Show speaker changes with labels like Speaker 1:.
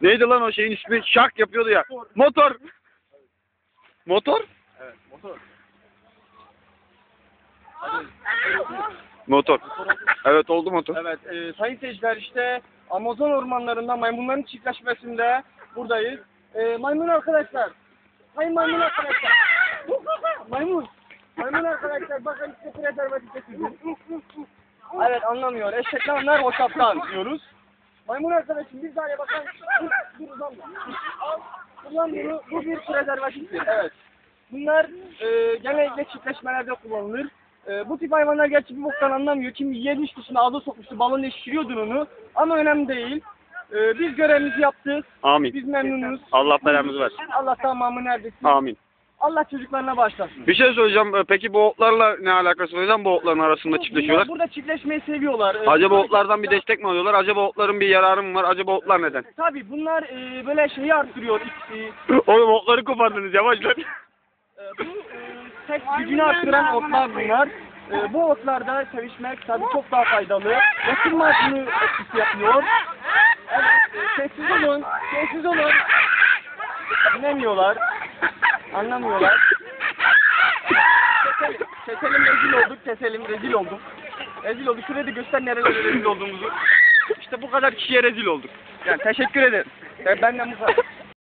Speaker 1: Neydi lan o şeyin ismi? Şak yapıyordu ya. Motor. Motor?
Speaker 2: Evet, motor.
Speaker 1: Motor. Evet oldu motor.
Speaker 2: Evet, e, sayın seyirciler işte Amazon ormanlarında maymunların çiftleşmesinde buradayız. E, maymun arkadaşlar. Sayın maymun arkadaşlar. maymun. Maymun arkadaşlar bakın size prezervatif getirdim. Evet anlamıyor. Eşekler o şaptan diyoruz. Maymun arkadaşım bir saniye bakın. Dur, dur uzanma. Ulan bunu, bu bir prezervatiftir. Evet. Bunlar e, genellikle çiftleşmelerde kullanılır. E, bu tip hayvanlar gerçi bir boktan anlamıyor. Kim yemiş dışına ağza sokmuştu, balonla şişiriyordun onu. Ama önemli değil. E, biz görevimizi yaptık.
Speaker 1: Amin.
Speaker 2: Biz memnunuz.
Speaker 1: Allah belamızı versin.
Speaker 2: Allah tamamı neredesin?
Speaker 1: Amin.
Speaker 2: Allah çocuklarına bağışlasın.
Speaker 1: Bir şey söyleyeceğim. Ee, Peki bu otlarla ne alakası var? Neden bu otların arasında çiftleşiyorlar?
Speaker 2: Bunlar burada çiftleşmeyi seviyorlar. E,
Speaker 1: Acaba otlardan bir destek mi alıyorlar? Acaba otların bir yararı mı var? Acaba otlar neden?
Speaker 2: Tabii bunlar e, böyle şeyi arttırıyor. E,
Speaker 1: Oğlum otları kopardınız yavaş lan.
Speaker 2: e, bu e, tek gücünü arttıran otlar bunlar. E, bu otlarda sevişmek tabii çok daha faydalı. Yakın mazını etkisi yapıyor. Evet, e, sessiz olun, sessiz olun. Dinlemiyorlar, anlamıyorlar. Keselim, keselim rezil olduk, keselim rezil olduk. Rezil olduk. Şurada göster nerelere rezil olduğumuzu. İşte bu kadar kişiye rezil olduk. Yani teşekkür ederim. Ben benden bu kadar.